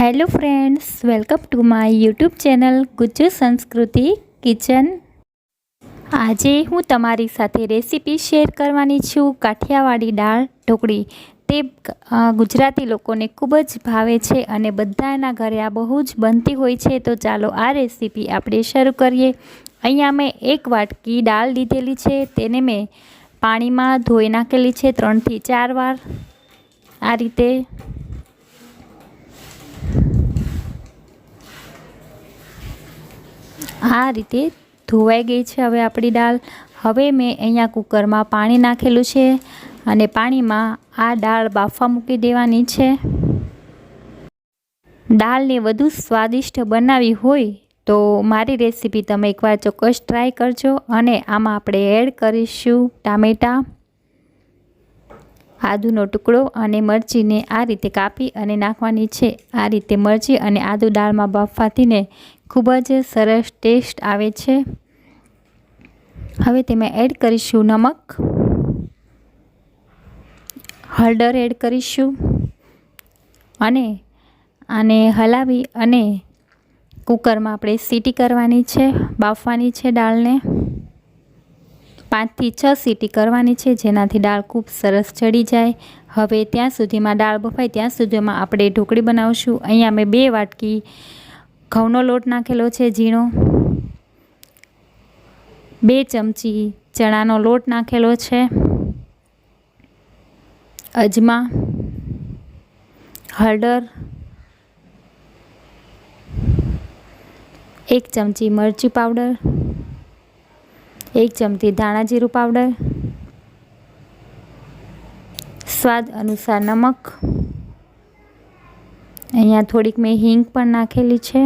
Hello friends welcome to my YouTube channel Gujju Sanskriti kitchen આજે હું તમારી સાથે રેસીપી શેર કરવાની છું. કાઠિયાવાડી દાળ, ઢોકળી, તે ગુજરાતી લોકોને ખૂબ જ ભાવે છે અને બધાના ઘરે આ બહુ જ બનતી હોય છે. તો ચાલો આ રેસીપી આપણે શરૂ કરીએ. અહીંયા મેં એક વાટકી દાળ લીધેલી છે. તેને મેં પાણીમાં ધોઈ નાખેલી છે ત્રણથી ચાર વાર. આ રીતે આ રીતે ધોવાઈ ગઈ છે હવે આપણી દાળ. હવે મેં અહીંયા કુકરમાં પાણી નાખેલું છે અને પાણીમાં આ દાળ બાફવા મૂકી દેવાની છે. દાળને વધુ સ્વાદિષ્ટ બનાવી હોય તો મારી રેસીપી તમે એકવાર ચોક્કસ ટ્રાય કરજો અને આમાં આપણે એડ કરીશું ટામેટાં. આદુનો ટુકડો અને મરચીને આ રીતે કાપી અને નાખવાની છે. આ રીતે મરચી અને આદુ દાળમાં બાફવાથી ને ખૂબ જ સરસ ટેસ્ટ આવે છે. હવે તેમાં એડ કરીશું નમક. હળદર એડ કરીશું. અને આને હલાવી અને કુકરમાં આપણે સીટી કરવાની છે, બાફવાની છે દાળને. પાંચથી છ સીટી કરવાની છે, જેનાથી દાળ ખૂબ સરસ ચડી જાય. હવે ત્યાં સુધીમાં દાળ બફાય, ત્યાં સુધીમાં આપણે ઢોકળી બનાવશું. અહીંયા મેં બે વાટકી ઘઉંનો લોટ નાખેલો છે, ઝીણો. બે ચમચી ચણાનો લોટ નાખેલો છે. અજમા, હળદર, એક ચમચી મરચી પાવડર, એક ચમચી ધાણા જીરું પાવડર, સ્વાદ અનુસાર નમક અહીંયા થોડીક મેં હિંગ પણ નાખેલી છે.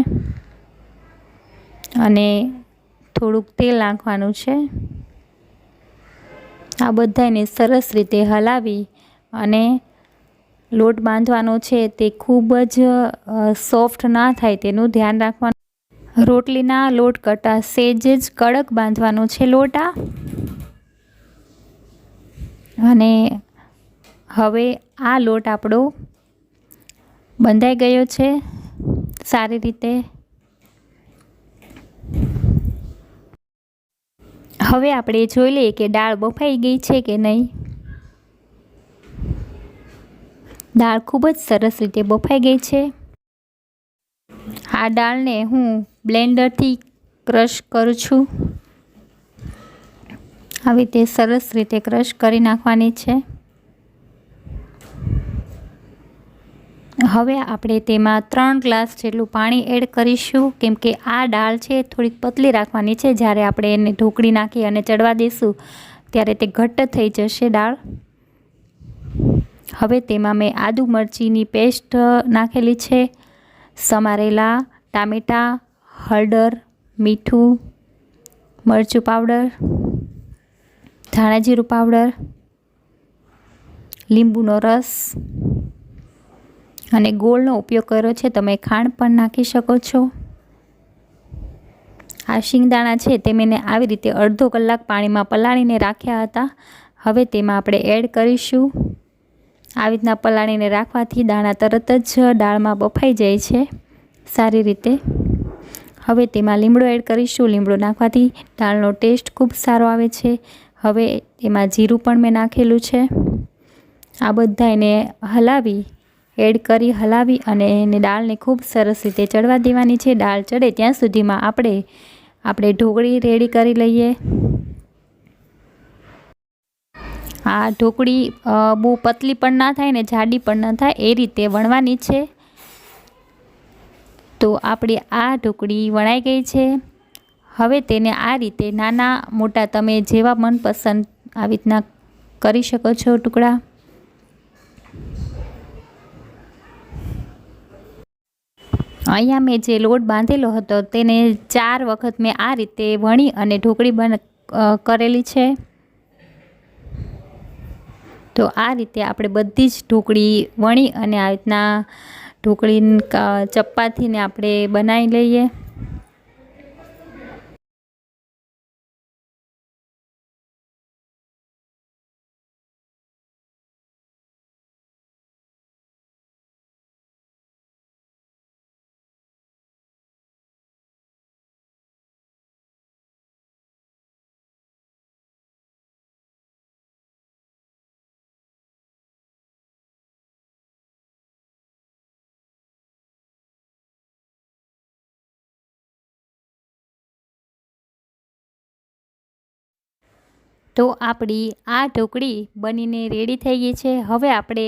અને થોડુંક તેલ નાખવાનું છે. આ બધાને સરસ રીતે હલાવી અને લોટ બાંધવાનો છે તે ખૂબ જ સોફ્ટ ના થાય તેનું ધ્યાન રાખવાનું. રોટલીના લોટ કરતાં સેજ જ કડક બાંધવાનો છે લોટ અને હવે આ લોટ આપણો બંધાઈ ગયો છે? સારી રીતે? હવે આપણે જોઈ લઈએ કે દાળ બફાઈ ગઈ છે કે નહીં? દાળ ખૂબ જ સરસ રીતે બફાઈ ગઈ છે. આ દાળને હું બ્લેન્ડરથી ક્રશ કરું છું. આવી રીતે સરસ રીતે ક્રશ કરી નાખવાની છે. હવે આપણે તેમાં ત્રણ ગ્લાસ જેટલું પાણી એડ કરીશું. કેમ કે આ દાળ છે થોડીક પતલી રાખવાની છે. જ્યારે આપણે એને ઢોકળી નાખી અને ચડવા દઈશું, ત્યારે તે ઘટ્ટ થઈ જશે દાળ. હવે તેમાં મેં આદુ મરચીની પેસ્ટ નાખેલી છે. સમારેલા, ટામેટાં, હળદર, મીઠું, મરચું પાવડર ધાણા જીરું પાવડર, લીંબુનો રસ અને ગોળનો ઉપયોગ કર્યો છે, તમે ખાંડ પણ નાખી શકો છો. આ શિંગદાણા છે, તે મેં આવી રીતે અડધો કલાક પાણીમાં પલાળીને રાખ્યા હતા. હવે તેમાં આપણે એડ કરીશું. આવી રીતના પલાળીને રાખવાથી દાણા તરત જ દાળમાં બફાઈ જાય છે, સારી રીતે. હવે તેમાં લીમડો એડ કરીશું. લીમડો નાખવાથી દાળનો ટેસ્ટ ખૂબ સારો આવે છે. હવે તેમાં જીરું પણ મેં નાખેલું છે. આ બધા એને હલાવી એડ કરી હલાવી અને એને દાળને ખૂબ સરસ રીતે ચડવા દેવાની છે. દાળ ચડે ત્યાં સુધીમાં આપણે આપણે ઢોકળી રેડી કરી લઈએ. આ ઢોકળી બહુ પતલી પણ ના થાય ને જાડી પણ ન થાય એ રીતે વણવાની છે. તો આપણી આ ઢોકળી વણાઈ ગઈ છે. હવે તેને આ રીતે નાના મોટા તમે જેવા મનપસંદ આવી રીતના કરી શકો છો ટુકડા. અહીંયા મેં જે લોટ બાંધેલો હતો તેને ચાર વખત મેં આ રીતે વણી અને ઢોકળી બન કરેલી છે. તો આ રીતે આપણે બધી જ ઢોકળી વણી અને આ રીતના ઢોકળી ચપ્પાથીને આપણે બનાવી લઈએ. તો આપણી આ ઢોકળી બનીને રેડી થઈ ગઈ છે. હવે આપણે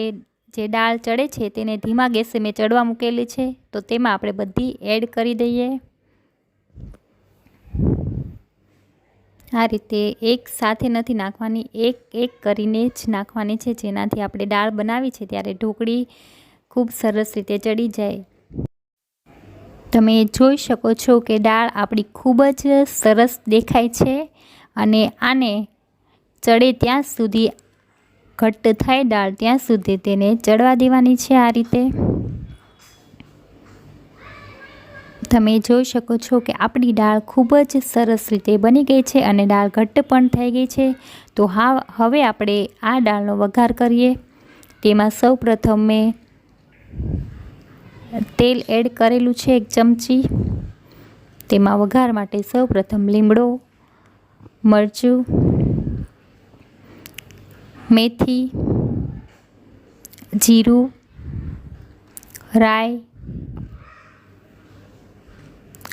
જે દાળ ચડે છે તેને ધીમા ગેસે મેં ચડવા મૂકેલી છે. તો તેમાં આપણે બધી એડ કરી દઈએ. આ રીતે એક સાથે નથી નાખવાની, એક એક કરીને જ નાખવાની છે. જેનાથી આપણે દાળ બનાવી છે ત્યારે ઢોકળી ખૂબ સરસ રીતે ચડી જાય. તમે જોઈ શકો છો કે દાળ આપણી ખૂબ જ સરસ દેખાય છે અને આને ચડે ત્યાં સુધી ઘટ્ટ થાય દાળ ત્યાં સુધી તેને ચડવા દેવાની છે આ રીતે. તમે જોઈ શકો છો કે આપણી દાળ ખૂબ જ સરસ રીતે બની ગઈ છે અને દાળ ઘટ્ટ પણ થઈ ગઈ છે. તો હા, હવે આપણે આ દાળનો વઘાર કરીએ. તેમાં સૌ પ્રથમ મેં તેલ એડ કરેલું છે એક ચમચી. તેમાં વઘાર માટે સૌ પ્રથમ લીમડો, મરચું મેથી, જીરું, રાઈ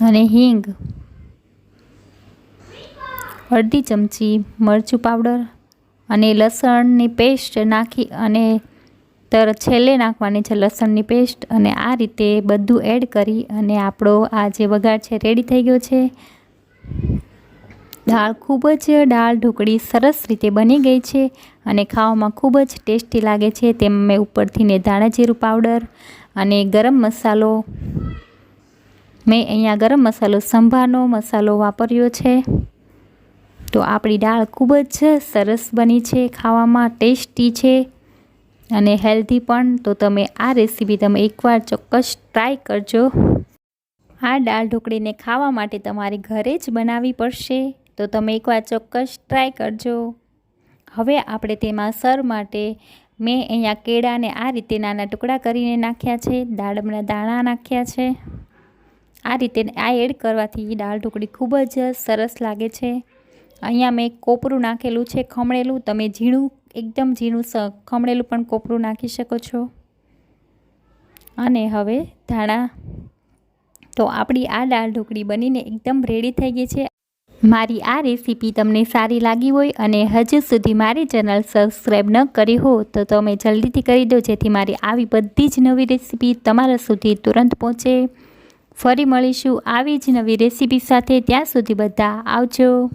અને હિંગ. અડધી ચમચી મરચું પાવડર અને લસણની પેસ્ટ નાખી અને તર છેલ્લે નાખવાની છે લસણની પેસ્ટ. અને આ રીતે બધું એડ કરી અને આપણો આ જે વઘાર છે રેડી થઈ ગયો છે. દાળ ખૂબ જ દાળ ઢોકળી સરસ રીતે બની ગઈ છે. અને ખાવામાં ખૂબ જ ટેસ્ટી લાગે છે. તેમાં મેં ઉપરથી ને ધાણા પાવડર અને ગરમ મસાલો, મેં અહીંયા ગરમ મસાલો, સંભારનો મસાલો વાપર્યો છે. તો આપણી દાળ ખૂબ જ સરસ બની છે, ખાવામાં ટેસ્ટી છે અને હેલ્ધી પણ. તો તમે આ રેસીપી તમે એકવાર ચોક્કસ ટ્રાય કરજો. આ દાળ ઢોકળીને ખાવા માટે તમારે ઘરે જ બનાવવી પડશે. તો તમે એકવાર ચોક્કસ ટ્રાય કરજો. હવે આપણે તેમાં સર માટે મેં અહીંયા કેળાને આ રીતે નાના ટુકડા કરીને નાખ્યા છે, દાડમના દાણા નાખ્યા છે. આ રીતે આ એડ કરવાથી દાળ ઢોકળી ખૂબ જ સરસ લાગે છે. અહીંયા મેં કોપરું નાખેલું છે, ખમણેલું. તમે ઝીણું, એકદમ ઝીણું ખમણેલું પણ કોપરું નાખી શકો છો. અને હવે ધાણા. તો આપણી આ દાળ ઢોકળી બનીને એકદમ રેડી થઈ ગઈ છે. મારી આ રેસીપી તમને સારી લાગી હોય અને હજુ સુધી મારી ચેનલ સબસ્ક્રાઈબ ન કરી હો, તો તમે જલ્દીથી કરી દો, જેથી મારી આવી બધી જ નવી રેસીપી તમારા સુધી તુરંત પહોંચે. ફરી મળીશું આવી જ નવી રેસીપી સાથે, ત્યાં સુધી બધા આવજો.